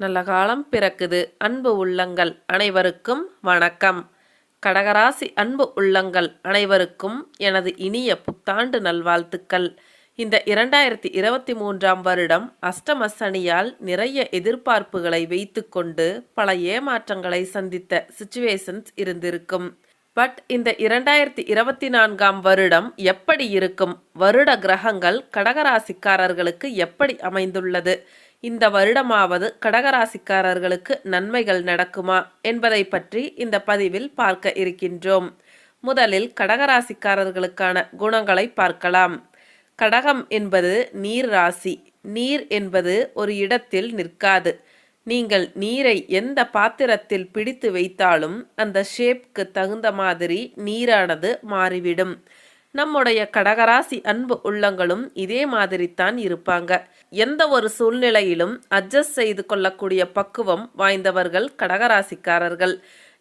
நல்ல காலம் பிறக்குது. அன்பு உள்ளங்கள் அனைவருக்கும் வணக்கம். கடகராசி அன்பு உள்ளங்கள் அனைவருக்கும் எனது இனிய புத்தாண்டு நல்வாழ்த்துக்கள். இந்த இரண்டாயிரத்தி இருபத்தி மூன்றாம் வருடம் அஷ்டம சனியால் நிறைய எதிர்பார்ப்புகளை வைத்துக்கொண்டு பல ஏமாற்றங்களை சந்தித்த சுச்சுவேஷன்ஸ் இருந்திருக்கும். பட் இந்த இரண்டாயிரத்தி இருபத்தி நான்காம் வருடம் எப்படி இருக்கும்? வருட கிரகங்கள் கடகராசிக்காரர்களுக்கு எப்படி அமைந்துள்ளது? இந்த வருடமாவது கடகராசிக்காரர்களுக்கு நன்மைகள் நடக்குமா என்பதை பற்றி இந்த பதிவில் பார்க்க இருக்கின்றோம். முதலில் கடகராசிக்காரர்களுக்கான குணங்களை பார்க்கலாம். கடகம் என்பது நீர் ராசி. நீர் என்பது ஒரு இடத்தில் நிற்காது. நீங்கள் நீரை எந்த பாத்திரத்தில் பிடித்து வைத்தாலும் அந்த ஷேப்க்கு தகுந்த மாதிரி நீரானது மாறிவிடும். நம்முடைய கடகராசி அன்பு உள்ளங்களும் இதே மாதிரி தான் இருப்பாங்க. எந்த ஒரு சூழ்நிலையிலும் அட்ஜஸ்ட் செய்து கொள்ளக்கூடிய பக்குவம் வாய்ந்தவர்கள் கடகராசிக்காரர்கள்.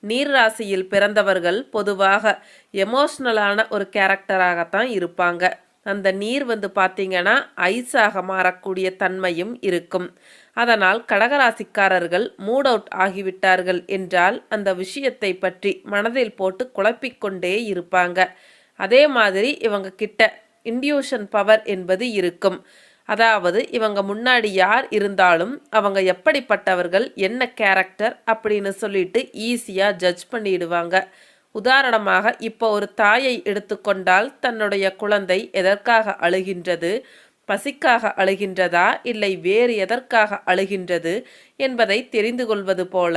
நீர் ராசியில் பிறந்தவர்கள் பொதுவாக எமோஷ்னலான ஒரு கேரக்டராகத்தான் இருப்பாங்க. அந்த நீர் வந்து பார்த்தீங்கன்னா ஐஸாக மாறக்கூடிய தன்மையும் இருக்கும். அதனால் கடகராசிக்காரர்கள் மூட் அவுட் ஆகிவிட்டார்கள் என்றால் அந்த விஷயத்தை பற்றி மனதில் போட்டு குழப்பிக்கொண்டே இருப்பாங்க. அதே மாதிரி இவங்க கிட்ட இன்டியூஷன் பவர் என்பது இருக்கும். அதாவது இவங்க முன்னாடி யார் இருந்தாலும் அவங்க எப்படிப்பட்டவர்கள் என்ன கேரக்டர் அப்படின்னு சொல்லிட்டு ஈஸியாக ஜட்ஜ் பண்ணிடுவாங்க. உதாரணமாக இப்போ ஒரு தாயை எடுத்துக்கொண்டால் தன்னுடைய குழந்தை எதற்காக அழுகின்றது பசிக்காக அழுகின்றதா இல்லை வேறு எதற்காக அழுகின்றது என்பதை தெரிந்து கொள்வது போல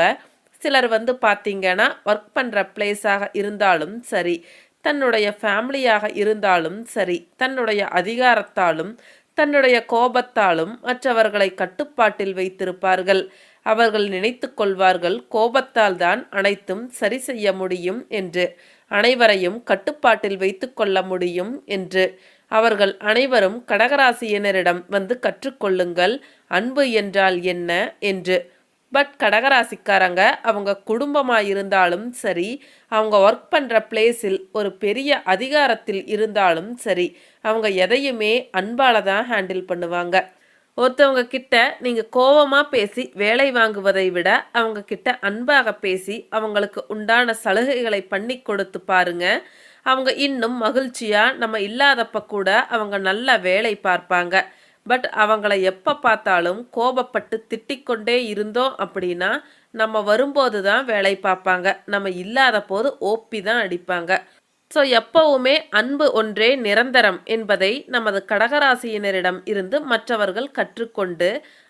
சிலர் வந்து பார்த்தீங்கன்னா ஒர்க் பண்ணுற பிளேஸாக இருந்தாலும் சரி தன்னுடைய ஃபேமிலியாக இருந்தாலும் சரி தன்னுடைய அதிகாரத்தாலும் தன்னுடைய கோபத்தாலும் மற்றவர்களை கட்டுப்பாட்டில் வைத்திருப்பார்கள். அவர்கள் நினைத்து கொள்வார்கள் கோபத்தால் தான் அனைத்தும் சரி செய்ய முடியும் என்று அனைவரையும் கட்டுப்பாட்டில் வைத்து கொள்ள முடியும் என்று. அவர்கள் அனைவரும் கடகராசியினரிடம் வந்து கற்றுக்கொள்ளுங்கள் அன்பு என்றால் என்ன? என்று. பட் கடகராசிக்காரங்க அவங்க குடும்பமாக இருந்தாலும் சரி அவங்க ஒர்க் பண்ணுற பிளேஸில் ஒரு பெரிய அதிகாரத்தில் இருந்தாலும் சரி அவங்க எதையுமே அன்பால் தான் ஹேண்டில் பண்ணுவாங்க. ஒருத்தவங்க கிட்ட நீங்கள் கோபமாக பேசி வேலை வாங்குவதை விட அவங்க கிட்ட அன்பாக பேசி அவங்களுக்கு உண்டான சலுகைகளை பண்ணி கொடுத்து பாருங்க. அவங்க இன்னும் மகிழ்ச்சியாக நம்ம இல்லாதப்ப கூட அவங்க நல்ல வேலை பார்ப்பாங்க. பட் அவங்கள எப்போ பார்த்தாலும் கோபப்பட்டு திட்டிக்கொண்டே இருந்தோம் அப்படின்னா நம்ம வரும்போது தான் வேலை பார்ப்பாங்க. நம்ம இல்லாத போது ஓப்பி தான் அடிப்பாங்க. ஸோ எப்பவுமே அன்பு ஒன்றே நிரந்தரம் என்பதை நமது கடகராசியினரிடம் இருந்து மற்றவர்கள் கற்றுக்கொண்டு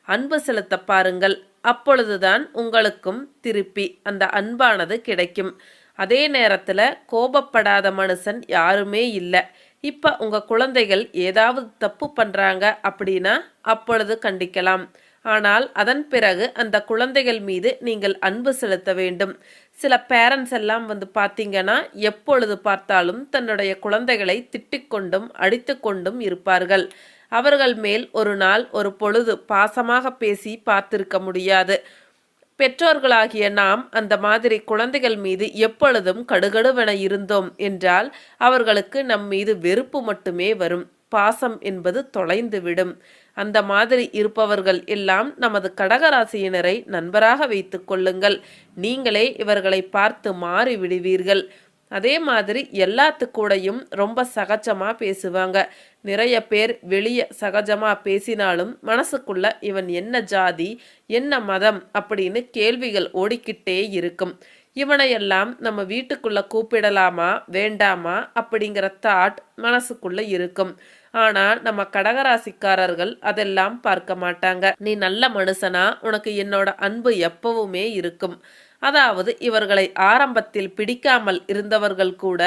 அன்பு செலுத்த பாருங்கள். அப்பொழுதுதான் உங்களுக்கும் திருப்பி அந்த அன்பானது கிடைக்கும். அதே நேரத்தில் கோபப்படாத மனுஷன் யாருமே இல்லை. இப்போ உங்கள் குழந்தைகள் ஏதாவது தப்பு பண்ணுறாங்க அப்படின்னா அப்பொழுது கண்டிக்கலாம். ஆனால் அதன் பிறகு அந்த குழந்தைகள் மீது நீங்கள் அன்பு செலுத்த வேண்டும். சில பேரண்ட்ஸ் எல்லாம் வந்து பார்த்தீங்கன்னா எப்பொழுது பார்த்தாலும் தன்னுடைய குழந்தைகளை திட்டிக்கொண்டும் அடித்து கொண்டும் இருப்பார்கள். அவர்கள் மேல் ஒரு நாள் ஒரு பொழுது பாசமாக பேசி பார்த்திருக்க முடியாது. பெற்றோர்களாகிய நாம் அந்த மாதிரி குழந்தைகள் மீது எப்பொழுதும் கடுகடுவென இருந்தோம் என்றால் அவர்களுக்கு நம் மீது வெறுப்பு மட்டுமே வரும். பாசம் என்பது தொலைந்துவிடும். அந்த மாதிரி இருப்பவர்கள் எல்லாம் நமது கடகராசியினரை நண்பராக வைத்து கொள்ளுங்கள். நீங்களே இவர்களை பார்த்து மாறி விடுவீர்கள் அதே மாதிரி எல்லாத்து கூடயும் ரொம்ப சகஜமாக பேசுவாங்க. நிறைய பேர் வெளியே சகஜமாக பேசினாலும் மனசுக்குள்ள இவன் என்ன ஜாதி என்ன மதம் அப்படின்னு கேள்விகள் ஓடிக்கிட்டே இருக்கும். இவனையெல்லாம் நம்ம வீட்டுக்குள்ள கூப்பிடலாமா வேண்டாமா அப்படிங்கிற தாட் மனசுக்குள்ள இருக்கும். ஆனா நம்ம கடகராசிக்காரர்கள் அதெல்லாம் பார்க்க மாட்டாங்க. நீ நல்ல மனுஷனா உனக்கு என்னோட அன்பு எப்பவுமே இருக்கும். அதாவது இவர்களை ஆரம்பத்தில் பிடிக்காமல் இருந்தவர்கள் கூட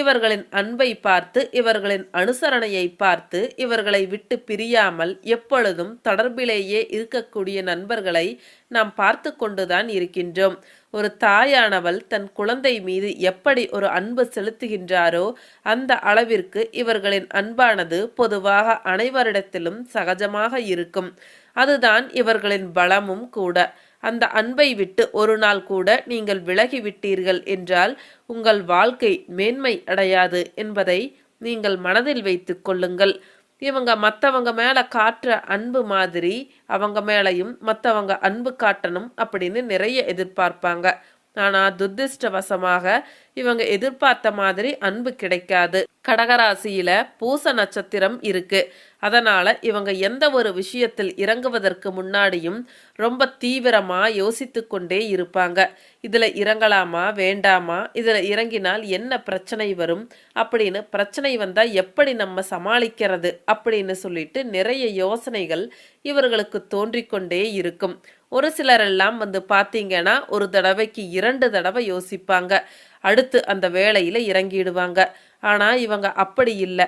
இவர்களின் அன்பை பார்த்து இவர்களின் அனுசரணையை பார்த்து இவர்களை விட்டு பிரியாமல் எப்பொழுதும் தொடர்பிலேயே இருக்கக்கூடிய நண்பர்களை நாம் பார்த்து கொண்டுதான் இருக்கின்றோம். ஒரு தாயானவள் தன் குழந்தை மீது எப்படி ஒரு அன்பு செலுத்துகின்றாரோ அந்த அளவிற்கு இவர்களின் அன்பானது பொதுவாக அனைவரிடத்திலும் சகஜமாக இருக்கும். அதுதான் இவர்களின் பலமும் கூட. அந்த அன்பை விட்டு ஒரு நாள் கூட நீங்கள் விலகிவிட்டீர்கள் என்றால் உங்கள் வாழ்க்கை மேன்மை அடையாது என்பதை நீங்கள் மனதில் வைத்து கொள்ளுங்கள். இவங்க மற்றவங்க மேலே காட்டுற அன்பு மாதிரி அவங்க மேலையும் மற்றவங்க அன்பு காட்டணும் அப்படின்னு நிறைய எதிர்பார்ப்பாங்க. ஆனால் துர்திருஷ்டவசமாக இவங்க எதிர்பார்த்த மாதிரி அன்பு கிடைக்காது. கடகராசியில பூச நட்சத்திரம் இருக்கு. அதனால இவங்க எந்த ஒரு விஷயத்தில் இறங்குவதற்கு முன்னாடியும் ரொம்ப தீவிரமா யோசித்து கொண்டே இருப்பாங்க. இதுல இறங்கலாமா வேண்டாமா இதுல இறங்கினால் என்ன பிரச்சனை வரும் அப்படின்னு பிரச்சனை வந்தா எப்படி நம்ம சமாளிக்கிறது அப்படின்னு சொல்லிட்டு நிறைய யோசனைகள் இவர்களுக்கு தோன்றிக்கொண்டே இருக்கும். ஒரு சிலரெல்லாம் வந்து பார்த்தீங்கன்னா ஒரு தடவைக்கு இரண்டு தடவை யோசிப்பாங்க. அடுத்து அந்த வேலையில் இறங்கிடுவாங்க. ஆனால் இவங்க அப்படி இல்லை.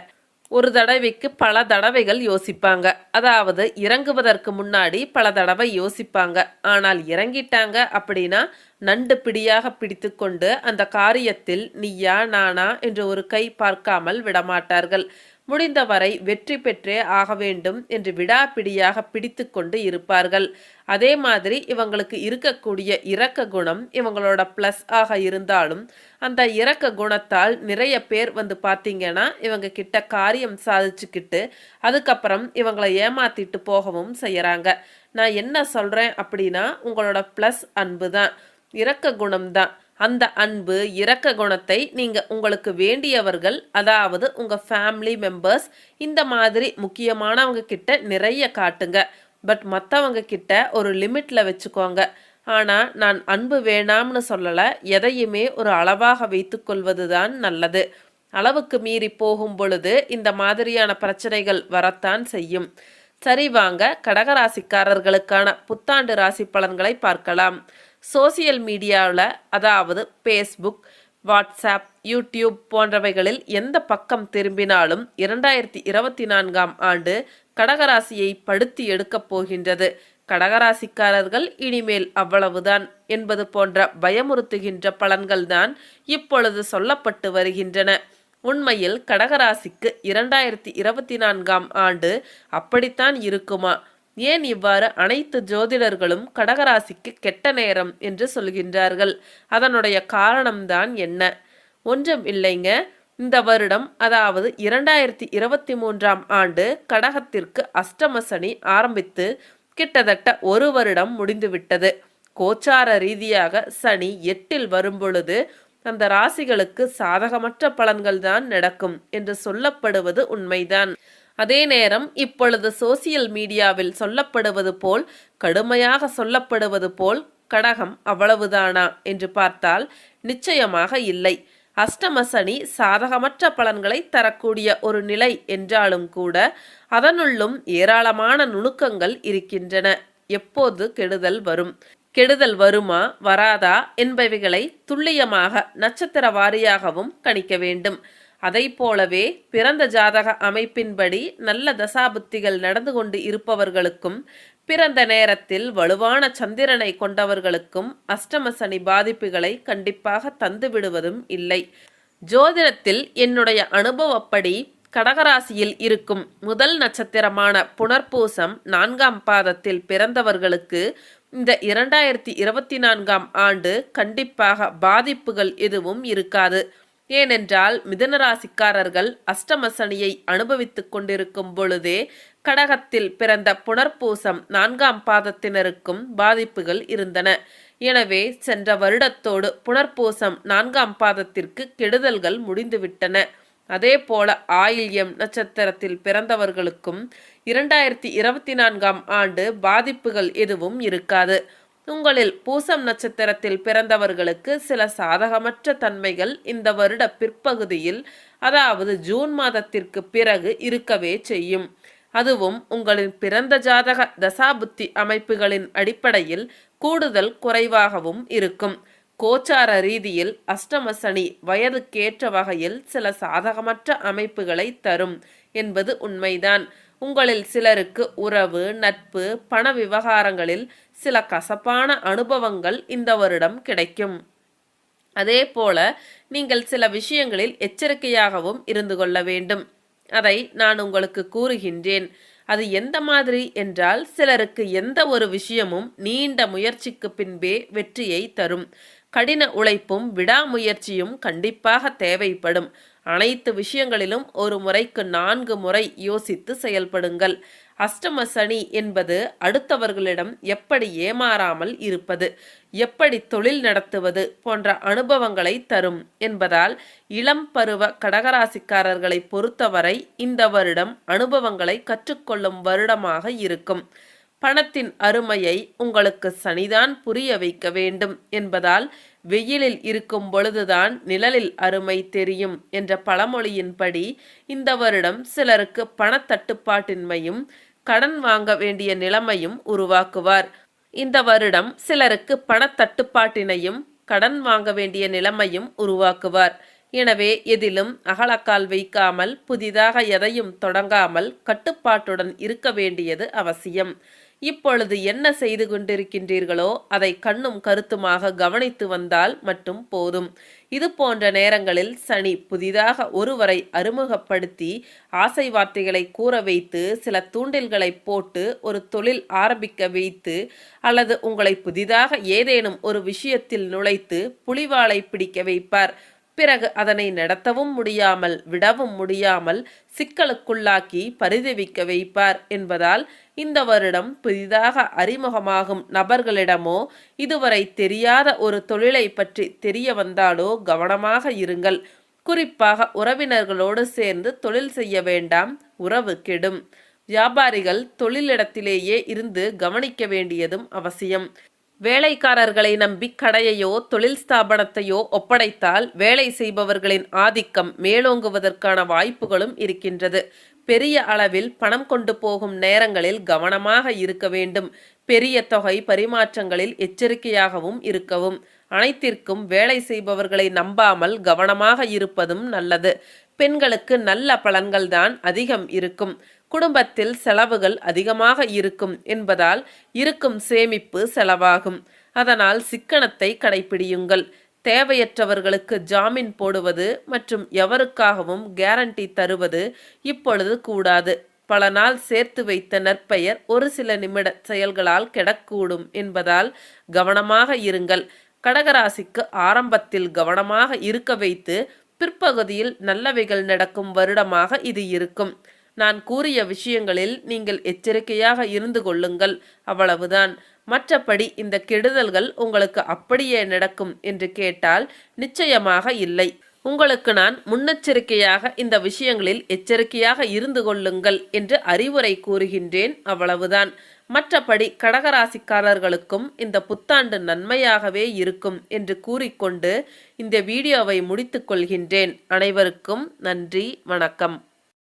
ஒரு தடவைக்கு பல தடவைகள் யோசிப்பாங்க. அதாவது இறங்குவதற்கு முன்னாடி பல தடவை யோசிப்பாங்க. ஆனால் இறங்கிட்டாங்க அப்படின்னா நண்டு பிடியாக பிடித்துக்கொண்டு அந்த காரியத்தில் நீயா நானா என்று ஒரு கை பார்க்காமல் விடமாட்டார்கள். முடிந்தவரை வெற்றி பெற்றே ஆக வேண்டும் என்று விடாப்பிடியாக பிடித்து கொண்டு இருப்பார்கள். அதே மாதிரி இவங்களுக்கு இருக்கக்கூடிய இரக்க குணம் இவங்களோட ப்ளஸ் ஆக இருந்தாலும் அந்த இரக்க குணத்தால் நிறைய பேர் வந்து பார்த்தீங்கன்னா இவங்க கிட்ட காரியம் சாதிச்சுக்கிட்டு அதுக்கப்புறம் இவங்களை ஏமாத்திட்டு போகவும் செய்கிறாங்க நான் என்ன சொல்கிறேன் அப்படின்னா உங்களோட ப்ளஸ் அன்பு தான். இரக்க குணம் தான். அந்த அன்பு இரக்க குணத்தை நீங்கள் உங்களுக்கு வேண்டியவர்கள் அதாவது உங்கள் ஃபேமிலி மெம்பர்ஸ் இந்த மாதிரி முக்கியமானவங்க கிட்ட நிறைய காட்டுங்க. பட் மற்றவங்க கிட்ட ஒரு லிமிட்ல வச்சுக்கோங்க. ஆனால் நான் அன்பு வேணாம்னு சொல்லலை எதையுமே ஒரு அளவாக வைத்துக்கொள்வது தான் நல்லது. அளவுக்கு மீறி போகும் பொழுது இந்த மாதிரியான பிரச்சனைகள் வரத்தான் செய்யும். சரி வாங்க கடகராசிக்காரர்களுக்கான புத்தாண்டு ராசி பலன்களை பார்க்கலாம். சோசியல் மீடியாவில் அதாவது ஃபேஸ்புக் வாட்ஸ்அப் யூடியூப் போன்றவைகளில் எந்த பக்கம் திரும்பினாலும் இரண்டாயிரத்தி இருபத்தி நான்காம் ஆண்டு கடகராசியை படுத்தி எடுக்கப் போகின்றது. கடகராசிக்காரர்கள் இனிமேல் அவ்வளவுதான் என்பது போன்ற பயமுறுத்துகின்ற பலன்கள்தான் இப்பொழுது சொல்லப்பட்டு வருகின்றன. உண்மையில் கடகராசிக்கு இரண்டாயிரத்தி இருபத்தி நான்காம் ஆண்டு அப்படித்தான் இருக்குமா? ஏன் இவ்வாறு அனைத்து ஜோதிடர்களும் கடகராசிக்கு கெட்ட நேரம் என்று சொல்கின்றார்கள்? அதனுடைய காரணம்தான் என்ன? ஒன்றும் இல்லைங்க. இந்த வருடம் அதாவது இரண்டாயிரத்தி இருபத்தி மூன்றாம் ஆண்டு கடகத்திற்கு அஷ்டம சனி ஆரம்பித்து கிட்டத்தட்ட ஒரு வருடம் முடிந்துவிட்டது கோச்சார ரீதியாக சனி எட்டில் வரும்பொழுது அந்த ராசிகளுக்கு சாதகமற்ற பலன்கள் தான் நடக்கும் என்று சொல்லப்படுவது உண்மைதான். அதே நேரம் இப்பொழுது சோசியல் மீடியாவில் சொல்லப்படுவது போல் கடுமையாக சொல்லப்படுவது போல் கடகம் அவ்வளவுதானா என்று பார்த்தால் நிச்சயமாக இல்லை. அஷ்டம சனி சாதகமற்ற பலன்களை தரக்கூடிய ஒரு நிலை என்றாலும் கூட அதனுள்ளும் ஏராளமான நுணுக்கங்கள் இருக்கின்றன. எப்போது கெடுதல் வரும்? கெடுதல் வருமா வராதா என்பவைகளை துல்லியமாக நட்சத்திர வாரியாகவும் கணிக்க வேண்டும். அதை போலவே பிறந்த ஜாதக அமைப்பின்படி நல்ல தசாபுத்திகள் நடந்து கொண்டு இருப்பவர்களுக்கும் பிறந்த நேரத்தில் வலுவான சந்திரனை கொண்டவர்களுக்கும் அஷ்டம சனி பாதிப்புகளை கண்டிப்பாக தந்துவிடுவதும் இல்லை. ஜோதிடத்தில் என்னுடைய அனுபவப்படி கடகராசியில் இருக்கும் முதல் நட்சத்திரமான புனர்பூசம் நான்காம் பாதத்தில் பிறந்தவர்களுக்கு இந்த இரண்டாயிரத்தி இருபத்தி நான்காம் ஆண்டு கண்டிப்பாக பாதிப்புகள் எதுவும் இருக்காது. ஏனென்றால் மிதனராசிக்காரர்கள் அஷ்டமசனியை அனுபவித்துக் கொண்டிருக்கும் பொழுதே கடகத்தில் பிறந்த புனர்பூசம் நான்காம் பாதத்தினருக்கும் பாதிப்புகள் இருந்தன. எனவே சென்ற வருடத்தோடு புனர்பூசம் நான்காம் பாதத்திற்கு கெடுதல்கள் முடிந்துவிட்டன. அதே போல ஆயில்யம் நட்சத்திரத்தில் பிறந்தவர்களுக்கும் இரண்டாயிரத்தி இருபத்தி நான்காம் ஆண்டு பாதிப்புகள் எதுவும் இருக்காது. உங்களில் பூசம் நட்சத்திரத்தில் பிறந்தவர்களுக்கு சில சாதகமற்ற தன்மைகள் இந்த வருட பிற்பகுதியில் அதாவது ஜூன் மாதத்திற்கு பிறகு இருக்கவே செய்யும். அதுவும் உங்களின் பிறந்த ஜாதக தசாபுத்தி அமைப்புகளின் அடிப்படையில் கூடுதல் குறைவாகவும் இருக்கும். கோச்சார ரீதியில் அஷ்டம சனி வயதுக்கேற்ற வகையில் சில சாதகமற்ற அமைப்புகளை தரும் என்பது உண்மைதான். உங்களில் சிலருக்கு உறவு நட்பு பண விவகாரங்களில் சில கசப்பான அனுபவங்கள் இந்த வருடம் கிடைக்கும். அதே போல நீங்கள் சில விஷயங்களில் எச்சரிக்கையாகவும் இருந்து கொள்ள வேண்டும். அதை நான் உங்களுக்கு கூறுகின்றேன். அது எந்த மாதிரி என்றால் சிலருக்கு எந்த ஒரு விஷயமும் நீண்ட முயற்சிக்கு பின்பே வெற்றியை தரும். கடின உழைப்பும் விடாமுயற்சியும் கண்டிப்பாக தேவைப்படும். அனைத்து விஷயங்களிலும் ஒரு முறைக்கு நான்கு முறை யோசித்து செயல்படுங்கள். அஷ்டம சனி என்பது அடுத்தவர்களிடம் எப்படி ஏமாறாமல் இருப்பது எப்படி தொழில் நடத்துவது போன்ற அனுபவங்களை தரும் என்பதால் இளம் பருவ கடகராசிக்காரர்களை பொறுத்தவரை இந்த வருடம் அனுபவங்களை கற்றுக்கொள்ளும் வருடமாக இருக்கும். பணத்தின் அருமையை உங்களுக்கு சனிதான் புரிய வைக்க வேண்டும் என்பதால் வெயிலில் இருக்கும் பொழுதுதான் நிழலில் அருமை தெரியும் என்ற பழமொழியின்படி இந்த வருடம் சிலருக்கு பணத்தட்டுப்பாட்டின்மையும் கடன் வாங்க வேண்டிய நிலைமையும் உருவாக்குவார். இந்த வருடம் சிலருக்கு பணத்தட்டுப்பாட்டினையும் கடன் வாங்க வேண்டிய நிலைமையும் உருவாக்குவார். எனவே எதிலும் அகலக்கால் வைக்காமல் புதிதாக எதையும் தொடங்காமல் கட்டுப்பாட்டுடன் இருக்க வேண்டியது அவசியம். இப்பொழுது என்ன செய்து கொண்டிருக்கின்றீர்களோ அதை கண்ணும் கருத்துமாக கவனித்து வந்தால் மட்டும் போதும். இது போன்ற நேரங்களில் சனி புதிதாக ஒருவரை அறிமுகப்படுத்தி ஆசை வார்த்தைகளை கூற வைத்து சில தூண்டில்களை போட்டு ஒரு தொழில் ஆரம்பிக்க வைத்து அல்லது உங்களை புதிதாக ஏதேனும் ஒரு விஷயத்தில் நுழைத்து புலிவாலை பிடிக்க வைப்பார். பிறகு அதனை நடத்தவும் முடியாமல் விடவும் முடியாமல் சிக்கலுக்குள்ளாக்கி பரிதவிக்க வைப்பார் என்பதால் இந்த வருடம் புதிதாக அறிமுகமாகும் நபர்களிடமோ இதுவரை தெரியாத ஒரு தொழிலை பற்றி தெரிய வந்தாலோ கவனமாக இருங்கள். குறிப்பாக உறவினர்களோடு சேர்ந்து தொழில் செய்ய வேண்டாம் உறவு கெடும். வியாபாரிகள் தொழிலிடத்திலேயே இருந்து கவனிக்க வேண்டியதும் அவசியம். வேலைக்காரர்களை நம்பி கடையையோ தொழில் ஸ்தாபனத்தையோ ஒப்படைத்தால் வேலை செய்பவர்களின் ஆதிக்கம் மேலோங்குவதற்கான வாய்ப்புகளும் இருக்கின்றது. பெரிய அளவில் பணம் கொண்டு போகும் நேரங்களில் கவனமாக இருக்க வேண்டும். பெரிய தொகை பரிமாற்றங்களில் எச்சரிக்கையாகவும் இருக்கவும். அனைத்திற்கும் வேலை செய்பவர்களை நம்பாமல் கவனமாக இருப்பதும் நல்லது. பெண்களுக்கு நல்ல பலன்கள்தான் அதிகம் இருக்கும். குடும்பத்தில் செலவுகள் அதிகமாக இருக்கும் என்பதால் இருக்கும் சேமிப்பு செலவாகும். அதனால் சிக்கனத்தை கடைபிடியுங்கள். தேவையற்றவர்களுக்கு ஜாமீன் போடுவது மற்றும் எவருக்காகவும் கேரண்டி தருவது இப்பொழுது கூடாது. பல நாள் சேர்த்து வைத்த நற்பெயர் ஒரு சில நிமிட செயல்களால் கெடக்கூடும் என்பதால் கவனமாக இருங்கள். கடகராசிக்கு ஆரம்பத்தில் கவனமாக இருக்க வைத்து பிற்பகுதியில் நல்லவைகள் நடக்கும் வருடமாக இது இருக்கும். நான் கூறிய விஷயங்களில் நீங்கள் எச்சரிக்கையாக இருந்து கொள்ளுங்கள். அவ்வளவுதான். மற்றபடி இந்த கெடுதல்கள் உங்களுக்கு அப்படியே நடக்கும் என்று கேட்டால் நிச்சயமாக இல்லை. உங்களுக்கு நான் முன்னெச்சரிக்கையாக இந்த விஷயங்களில் எச்சரிக்கையாக இருந்து கொள்ளுங்கள் என்று அறிவுரை கூறுகின்றேன். அவ்வளவுதான். மற்றபடி கடகராசிக்காரர்களுக்கும் இந்த புத்தாண்டு நன்மையாகவே இருக்கும் என்று கூறிக்கொண்டு இந்த வீடியோவை முடித்துக் கொள்கின்றேன். அனைவருக்கும் நன்றி வணக்கம்.